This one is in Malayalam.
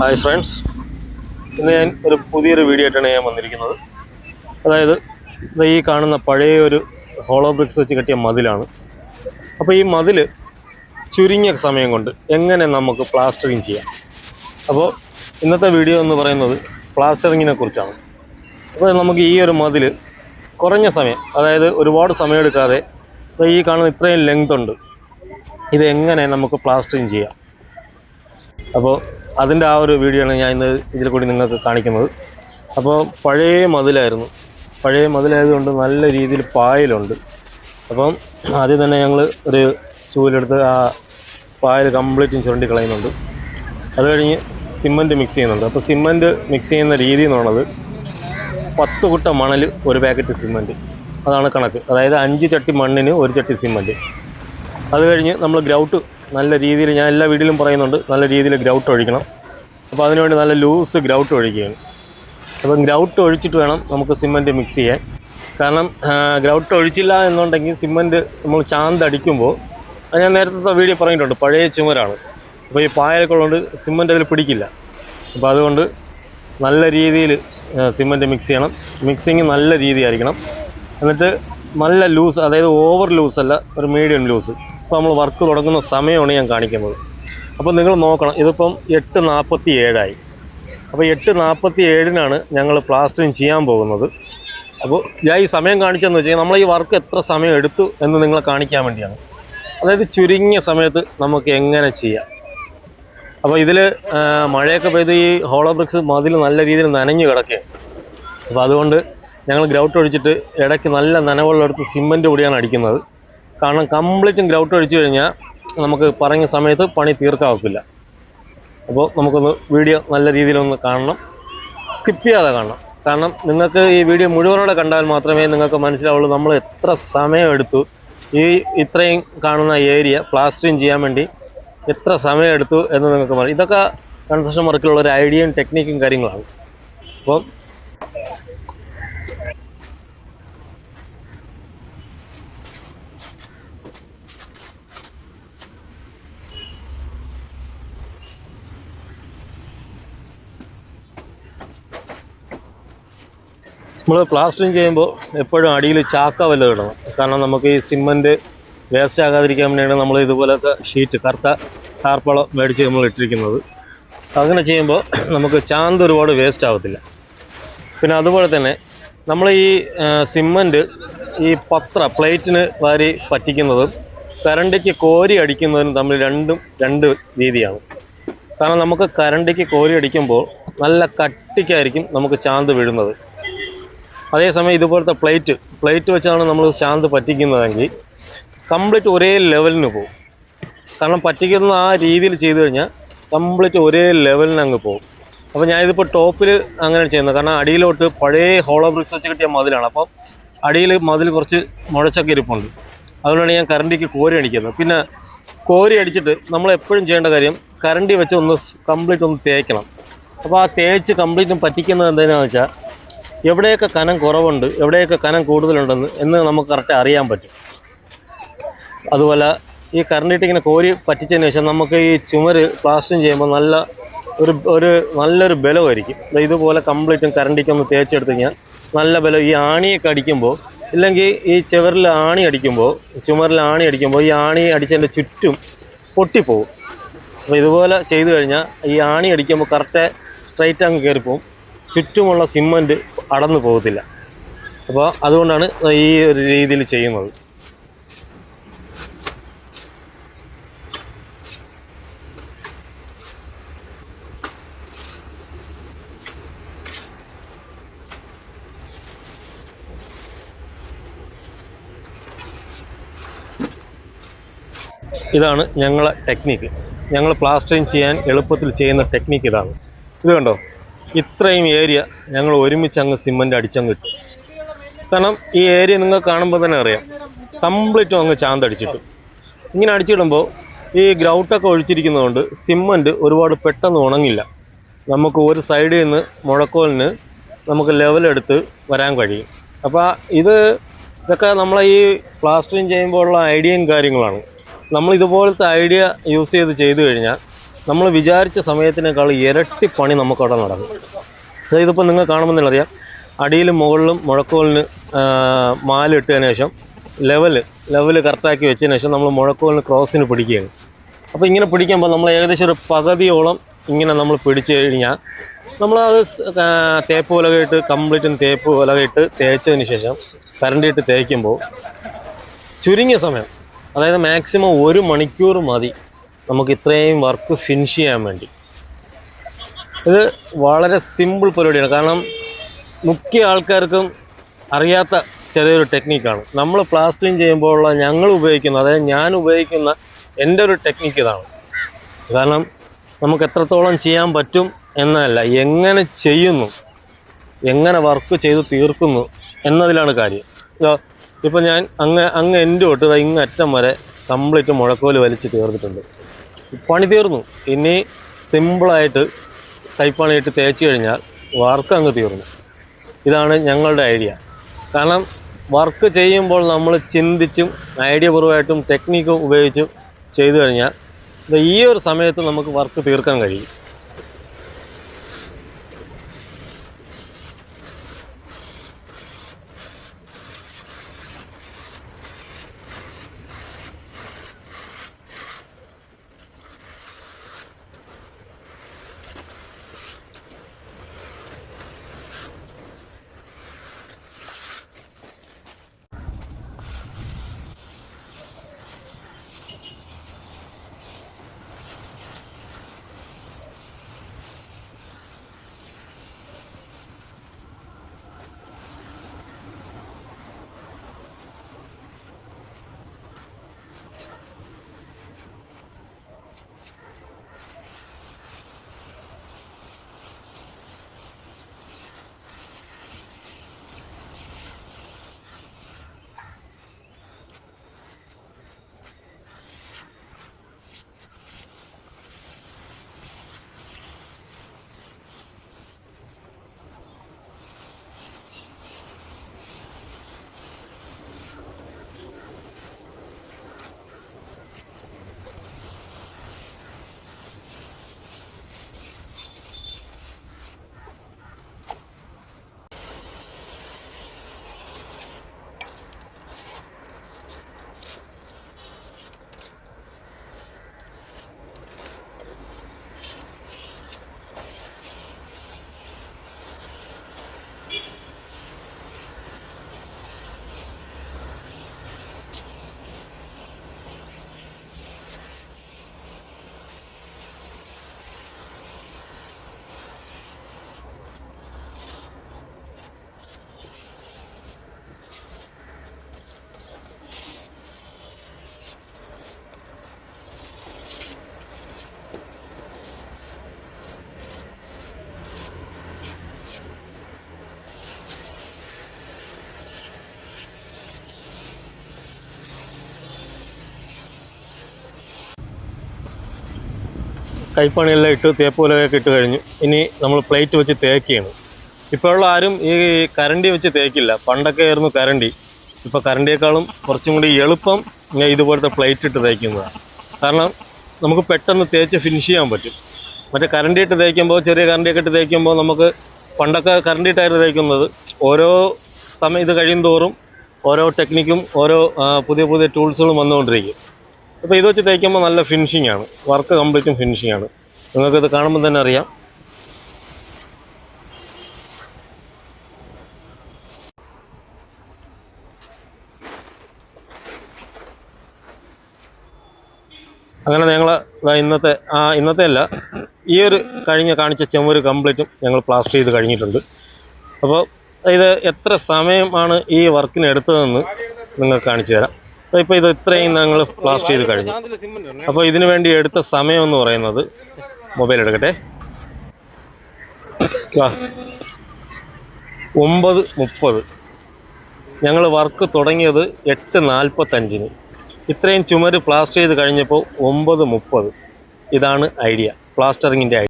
ഹായ് ഫ്രണ്ട്സ് ഇന്ന് ഞാൻ ഒരു പുതിയൊരു വീഡിയോ ആയിട്ടാണ് ഞാൻ വന്നിരിക്കുന്നത്. അതായത് ഈ കാണുന്ന പഴയ ഒരു ഹോളോ ബ്രിക്സ് വെച്ച് കെട്ടിയ മതിലാണ്. അപ്പോൾ ഈ മതിൽ ചുരുങ്ങിയ സമയം കൊണ്ട് എങ്ങനെ നമുക്ക് പ്ലാസ്റ്ററിങ് ചെയ്യാം? അപ്പോൾ ഇന്നത്തെ വീഡിയോ എന്ന് പറയുന്നത് പ്ലാസ്റ്ററിങ്ങിനെ കുറിച്ചാണ്. അപ്പോൾ നമുക്ക് ഈ ഒരു മതിൽ കുറഞ്ഞ സമയം അതായത് ഒരുപാട് സമയം എടുക്കാതെ ഈ കാണുന്ന ഇത്രയും ലെങ്ത് ഉണ്ട്. ഇതെങ്ങനെ നമുക്ക് പ്ലാസ്റ്ററിങ് ചെയ്യാം? അപ്പോൾ അതിന്റെ ആ ഒരു വീഡിയോ ആണ് ഞാൻ ഇന്ന് ഇതിൽ കൂടി നിങ്ങൾക്ക് കാണിക്കുന്നത്. അപ്പോൾ പഴയ മതിലായിരുന്നു. പഴയ മതിലായതുകൊണ്ട് നല്ല രീതിയിൽ പായലുണ്ട്. അപ്പം ആദ്യം തന്നെ ഞങ്ങൾ ഒരു ചൂലെടുത്ത് ആ പായൽ കംപ്ലീറ്റും ചുരണ്ടി കളയുന്നുണ്ട്. അത് കഴിഞ്ഞ് സിമന്റ് മിക്സ് ചെയ്യുന്നുണ്ട്. അപ്പോൾ സിമന്റ് മിക്സ് ചെയ്യുന്ന രീതി എന്ന് പറയുന്നത് പത്ത് കുട്ട മണൽ ഒരു പാക്കറ്റ് സിമന്റ്. അതാണ് കണക്ക്. അതായത് അഞ്ച് ചട്ടി മണ്ണിന് ഒരു ചട്ടി സിമന്റ്. അത് കഴിഞ്ഞ് നമ്മൾ ഗ്രൗട്ട് നല്ല രീതിയിൽ ഞാൻ എല്ലാ വീട്ടിലും പറയുന്നുണ്ട് നല്ല രീതിയിൽ ഗ്രൗട്ട് ഒഴിക്കണം. അപ്പോൾ അതിനുവേണ്ടി നല്ല ലൂസ് ഗ്രൗട്ട് ഒഴിക്കുകയാണ്. അപ്പം ഗ്രൗട്ട് ഒഴിച്ചിട്ട് വേണം നമുക്ക് സിമന്റ് മിക്സ് ചെയ്യാൻ. കാരണം ഗ്രൗട്ട് ഒഴിച്ചില്ല എന്നുണ്ടെങ്കിൽ സിമന്റ് നമ്മൾ ചാന്തടിക്കുമ്പോൾ ഞാൻ നേരത്തെ വീഡിയോ പറഞ്ഞിട്ടുണ്ട് പഴയ ചുമരാണ്. അപ്പോൾ ഈ പായലൊക്കെ ഉള്ളതുകൊണ്ട് അതിൽ പിടിക്കില്ല. അപ്പോൾ അതുകൊണ്ട് നല്ല രീതിയിൽ സിമന്റ് മിക്സ് ചെയ്യണം. മിക്സിങ് നല്ല രീതിയായിരിക്കണം. എന്നിട്ട് നല്ല ലൂസ് അതായത് ഓവർ ലൂസ് അല്ല ഒരു മീഡിയം ലൂസ് ഇപ്പോൾ നമ്മൾ വർക്ക് തുടങ്ങുന്ന സമയമാണ് ഞാൻ കാണിക്കുന്നത്. അപ്പോൾ നിങ്ങൾ നോക്കണം ഇതിപ്പം എട്ട് നാൽപ്പത്തി ഏഴായി അപ്പോൾ എട്ട് നാൽപ്പത്തി ഏഴിനാണ് ഞങ്ങൾ പ്ലാസ്റ്ററിങ് ചെയ്യാൻ പോകുന്നത്. അപ്പോൾ ഞാൻ ഈ സമയം കാണിച്ചതെന്ന് വെച്ചാൽ നമ്മൾ ഈ വർക്ക് എത്ര സമയം എടുത്തു എന്ന് നിങ്ങളെ കാണിക്കാൻ വേണ്ടിയാണ്. അതായത് ചുരുങ്ങിയ സമയത്ത് നമുക്ക് എങ്ങനെ ചെയ്യാം. അപ്പോൾ ഇതിൽ മഴയൊക്കെ പെയ്ത് ഈ ഹോളോ ബ്രിക്സ് മതിൽ നല്ല രീതിയിൽ നനഞ്ഞു കിടക്കുകയാണ്. അപ്പോൾ അതുകൊണ്ട് ഞങ്ങൾ ഗ്രൗട്ട് ഒഴിച്ചിട്ട് ഇടയ്ക്ക് നല്ല നനവുള്ളെടുത്ത് സിമ്മന്റ് കൂടിയാണ് അടിക്കുന്നത്. കാരണം കംപ്ലീറ്റും ഗ്രൗട്ട് ഒഴിച്ചു കഴിഞ്ഞാൽ നമുക്ക് പറഞ്ഞ സമയത്ത് പണി തീർക്കാവില്ല അപ്പോൾ നമുക്കൊന്ന് വീഡിയോ നല്ല രീതിയിലൊന്ന് കാണണം. സ്കിപ്പ് ചെയ്യാതെ കാണണം. കാരണം നിങ്ങൾക്ക് ഈ വീഡിയോ മുഴുവനോടെ കണ്ടാൽ മാത്രമേ നിങ്ങൾക്ക് മനസ്സിലാവുള്ളൂ നമ്മൾ എത്ര സമയമെടുത്തു. ഈ ഇത്രയും കാണുന്ന ഏരിയ പ്ലാസ്റ്ററിങ് ചെയ്യാൻ വേണ്ടി എത്ര സമയമെടുത്തു എന്ന് നിങ്ങൾക്ക് പറയും. ഇതൊക്കെ കൺസ്ട്രക്ഷൻ വർക്കിലുള്ള ഒരു ഐഡിയയും ടെക്നിക്കും കാര്യങ്ങളാണ്. അപ്പം നമ്മൾ പ്ലാസ്റ്ററിങ് ചെയ്യുമ്പോൾ എപ്പോഴും അടിയിൽ ചാക്ക വല്ലതും ഇടണം. കാരണം നമുക്ക് ഈ സിമന്റ് വേസ്റ്റ് ആകാതിരിക്കാൻ വേണ്ടിയാണ് നമ്മൾ ഇതുപോലത്തെ ഷീറ്റ് കറുത്ത ടാർപ്പളം മേടിച്ച് നമ്മൾ ഇട്ടിരിക്കുന്നത്. അങ്ങനെ ചെയ്യുമ്പോൾ നമുക്ക് ചാന്ത് ഒരുപാട് വേസ്റ്റ് ആവത്തില്ല. പിന്നെ അതുപോലെ തന്നെ നമ്മൾ ഈ സിമന്റ് ഈ പത്ര പ്ലേറ്റിന് വാരി പറ്റിക്കുന്നതും കരണ്ടിക്ക് കോരി അടിക്കുന്നതിനും തമ്മിൽ രണ്ടും രണ്ട് രീതിയാണ്. കാരണം നമുക്ക് കരണ്ടിക്ക് കോരി അടിക്കുമ്പോൾ നല്ല കട്ടിക്കായിരിക്കും നമുക്ക് ചാന്ത് വീഴുന്നത്. അതേസമയം ഇതുപോലത്തെ പ്ലേറ്റ് പ്ലേറ്റ് വെച്ചാണ് നമ്മൾ ശാന്ത് പറ്റിക്കുന്നതെങ്കിൽ കംപ്ലീറ്റ് ഒരേ ലെവലിന് പോകും. കാരണം പറ്റിക്കുന്ന ആ രീതിയിൽ ചെയ്തു കഴിഞ്ഞാൽ കംപ്ലീറ്റ് ഒരേ ലെവലിന് അങ്ങ് പോകും. അപ്പോൾ ഞാനിതിപ്പോൾ ടോപ്പിൽ അങ്ങനെ ചെയ്യുന്നത്. കാരണം അടിയിലോട്ട് പഴയ ഹോളോ ബ്രിക്സ് വെച്ച് കിട്ടിയ മതിലാണ്. അപ്പം അടിയിൽ മതിൽ കുറച്ച് മുഴച്ചൊക്കെ ഇരിപ്പുണ്ട്. അതുകൊണ്ടാണ് ഞാൻ കറണ്ടിക്ക് കോരി അടിക്കുന്നത്. പിന്നെ കോരി അടിച്ചിട്ട് നമ്മൾ എപ്പോഴും ചെയ്യേണ്ട കാര്യം കറണ്ടി വെച്ച് ഒന്ന് കംപ്ലീറ്റ് ഒന്ന് തേക്കണം. അപ്പോൾ ആ തേച്ച് കംപ്ലീറ്റും പറ്റിക്കുന്നത് എന്താണെന്ന് വെച്ചാൽ എവിടെയൊക്കെ കനം കുറവുണ്ട് എവിടെയൊക്കെ കനം കൂടുതലുണ്ടെന്ന് എന്ന് നമുക്ക് കറക്റ്റ് അറിയാൻ പറ്റും. അതുപോലെ ഈ കറണ്ടിട്ട് ഇങ്ങനെ കോരി പറ്റിച്ചതിന് ശേഷം നമുക്ക് ഈ ചുമര് പ്ലാസ്റ്ററിങ് ചെയ്യുമ്പോൾ നല്ല ഒരു ഒരു നല്ലൊരു ബലമായിരിക്കും. ഇതുപോലെ കംപ്ലീറ്റും കറണ്ടിക്കൊന്ന് തേച്ചെടുത്ത് കഴിഞ്ഞാൽ നല്ല ബലം. ഈ ആണിയൊക്കെ അടിക്കുമ്പോൾ ഇല്ലെങ്കിൽ ഈ ചുവരിൽ ആണി അടിക്കുമ്പോൾ ചുമരിൽ ആണി അടിക്കുമ്പോൾ ഈ ആണി അടിച്ചതിന്റെ ചുറ്റും പൊട്ടിപ്പോവും. അപ്പോൾ ഇതുപോലെ ചെയ്തു കഴിഞ്ഞാൽ ഈ ആണി അടിക്കുമ്പോൾ കറക്റ്റ് സ്ട്രൈറ്റ് അങ്ങ് കയറിപ്പോവും. ചുറ്റുമുള്ള സിമന്റ് അടന്നു പോകത്തില്ല. അപ്പോൾ അതുകൊണ്ടാണ് ഈ ഒരു രീതിയിൽ ചെയ്യുന്നത്. ഇതാണ് ഞങ്ങളെ ടെക്നിക്ക്. ഞങ്ങൾ പ്ലാസ്റ്ററിങ് ചെയ്യാൻ എളുപ്പത്തിൽ ചെയ്യുന്ന ടെക്നിക്ക് ഇതാണ്. ഇത് കണ്ടോ? ഇത്രയും ഏരിയ ഞങ്ങൾ ഒരുമിച്ച് അങ്ങ് സിമന്റ് അടിച്ചങ്ങ് ഇട്ടു. കാരണം ഈ ഏരിയ നിങ്ങൾ കാണുമ്പോൾ തന്നെ അറിയാം. കംപ്ലീറ്റും അങ്ങ് ചാന്തടിച്ചിട്ടു. ഇങ്ങനെ അടിച്ചിടുമ്പോൾ ഈ ഗ്രൗട്ടൊക്കെ ഒഴിച്ചിരിക്കുന്നതുകൊണ്ട് സിമന്റ് ഒരുപാട് പെട്ടെന്ന് ഉണങ്ങില്ല. നമുക്ക് ഒരു സൈഡിൽ നിന്ന് മുഴക്കോലിന് നമുക്ക് ലെവലെടുത്ത് വരാൻ കഴിയും. അപ്പോൾ ഇത് ഇതൊക്കെ നമ്മളെ ഈ പ്ലാസ്റ്ററിങ് ചെയ്യുമ്പോഴുള്ള ഐഡിയയും കാര്യങ്ങളാണ്. നമ്മൾ ഇതുപോലത്തെ ഐഡിയ യൂസ് ചെയ്ത് ചെയ്തു കഴിഞ്ഞാൽ നമ്മൾ വിചാരിച്ച സമയത്തിനേക്കാൾ ഇരട്ടി പണി നമുക്കവിടെ നടക്കും ഇതിപ്പോൾ നിങ്ങൾ കാണുമെന്നുള്ള അറിയാം അടിയിലും മുകളിലും മുഴക്കോലിന് മാലിട്ടതിന് ശേഷം ലെവൽ ലെവൽ കറക്റ്റാക്കി വെച്ചതിന് ശേഷം നമ്മൾ മുഴക്കോലിന് ക്രോസിന് പിടിക്കുകയാണ്. അപ്പോൾ ഇങ്ങനെ പിടിക്കുമ്പോൾ നമ്മൾ ഏകദേശം ഒരു പകുതിയോളം ഇങ്ങനെ നമ്മൾ പിടിച്ചു കഴിഞ്ഞാൽ ആ, തേപ്പ് ഉലകയിട്ട് കംപ്ലീറ്റും തേപ്പ് ഉലകയിട്ട് തേച്ചതിന് ശേഷം കരണ്ടിയിട്ട് തേക്കുമ്പോൾ ചുരുങ്ങിയ സമയം അതായത് മാക്സിമം ഒരു മണിക്കൂർ മതി നമുക്ക് ഇത്രയും വർക്ക് ഫിനിഷ് ചെയ്യാൻ വേണ്ടി. ഇത് വളരെ സിമ്പിൾ പരിപാടിയാണ്. കാരണം മുഖ്യ ആൾക്കാർക്കും അറിയാത്ത ചെറിയൊരു ടെക്നിക്കാണ് നമ്മൾ പ്ലാസ്റ്ററിങ് ചെയ്യുമ്പോഴുള്ള ഞങ്ങൾ ഉപയോഗിക്കുന്ന അതായത് ഞാൻ ഉപയോഗിക്കുന്ന എന്റെ ഒരു ടെക്നിക്ക് ഇതാണ്. കാരണം നമുക്ക് എത്രത്തോളം ചെയ്യാൻ പറ്റും എന്നല്ല എങ്ങനെ ചെയ്യുന്നു എങ്ങനെ വർക്ക് ചെയ്ത് തീർക്കുന്നു എന്നതിലാണ് കാര്യം. ഇപ്പം ഞാൻ അങ്ങ് അങ്ങ് എന്റെ തൊട്ട് ഇങ്ങ് അറ്റം വരെ കംപ്ലീറ്റ് മുഴക്കോൽ വലിച്ച് തീർത്തിട്ടുണ്ട്. പണി തീർന്നു. ഇനി സിമ്പിളായിട്ട് കൈപ്പണിയിട്ട് തേച്ച് കഴിഞ്ഞാൽ വർക്ക് അങ്ങ് തീർന്നു. ഇതാണ് ഞങ്ങളുടെ ഐഡിയ കാരണം വർക്ക് ചെയ്യുമ്പോൾ നമ്മൾ ചിന്തിച്ചും ഐഡിയ പൂർവമായിട്ടും ടെക്നിക്കും ഉപയോഗിച്ചും ചെയ്തു കഴിഞ്ഞാൽ ഈ ഒരു സമയത്ത് നമുക്ക് വർക്ക് തീർക്കാൻ കഴിയും. കൈപ്പണിയെല്ലാം ഇട്ട് തേപ്പ് ഉലകൊക്കെ ഇട്ട് കഴിഞ്ഞു. ഇനി നമ്മൾ പ്ലേറ്റ് വെച്ച് തേക്കുകയാണ്. ഇപ്പോഴുള്ള ആരും ഈ കരണ്ടി വെച്ച് തേക്കില്ല. പണ്ടൊക്കെ ആയിരുന്നു കരണ്ടി. ഇപ്പോൾ കരണ്ടിയേക്കാളും കുറച്ചും കൂടി എളുപ്പം ഞാൻ ഇതുപോലത്തെ പ്ലേറ്റ് ഇട്ട് തേക്കുന്നതാണ്. കാരണം നമുക്ക് പെട്ടെന്ന് തേച്ച് ഫിനിഷ് ചെയ്യാൻ പറ്റും. മറ്റേ കരണ്ടി ഇട്ട് തേക്കുമ്പോൾ ചെറിയ കരണ്ടിയൊക്കെ ഇട്ട് തേക്കുമ്പോൾ നമുക്ക് പണ്ടൊക്കെ കരണ്ടി ഇട്ടായിരുന്നു തേക്കുന്നത്. ഓരോ സമയം ഇത് കഴിയും തോറും ഓരോ ടെക്നിക്കും ഓരോ പുതിയ പുതിയ ടൂൾസുകളും വന്നുകൊണ്ടിരിക്കും. അപ്പോൾ ഇത് വെച്ച് തേക്കുമ്പോൾ നല്ല ഫിനിഷിംഗ് ആണ്. വർക്ക് കംപ്ലീറ്റും ഫിനിഷിംഗ് ആണ്. നിങ്ങൾക്കിത് കാണുമ്പോൾ തന്നെ അറിയാം. അങ്ങനെ ഞങ്ങൾ ഇന്നത്തെ ആ ഇന്നത്തെ അല്ല ഈ ഒരു കഴിഞ്ഞ കാണിച്ച ചെമ്മൂര് കംപ്ലീറ്റും ഞങ്ങൾ പ്ലാസ്റ്റർ ചെയ്ത് കഴിഞ്ഞിട്ടുണ്ട്. അപ്പോൾ ഇത് എത്ര സമയമാണ് ഈ വർക്കിന് എടുത്തതെന്ന് നിങ്ങൾക്ക് കാണിച്ചു തരാം. ഇപ്പോൾ ഇത് ഇത്രയും ഞങ്ങൾ ബ്ലാസ്റ്റ് ചെയ്ത് കഴിഞ്ഞു. അപ്പോൾ ഇതിനു വേണ്ടി എടുത്ത സമയം എന്ന് പറയുന്നത് മൊബൈൽ എടുക്കട്ടെ. ഒമ്പത് മുപ്പത്. ഞങ്ങൾ വർക്ക് തുടങ്ങിയത് എട്ട് നാൽപ്പത്തഞ്ചിന് ഇത്രയും ചുമര് പ്ലാസ്റ്റർ ചെയ്ത് കഴിഞ്ഞപ്പോൾ ഒമ്പത് മുപ്പത്. ഇതാണ് ഐഡിയ പ്ലാസ്റ്ററിങ്ങിന്റെ ഐഡിയ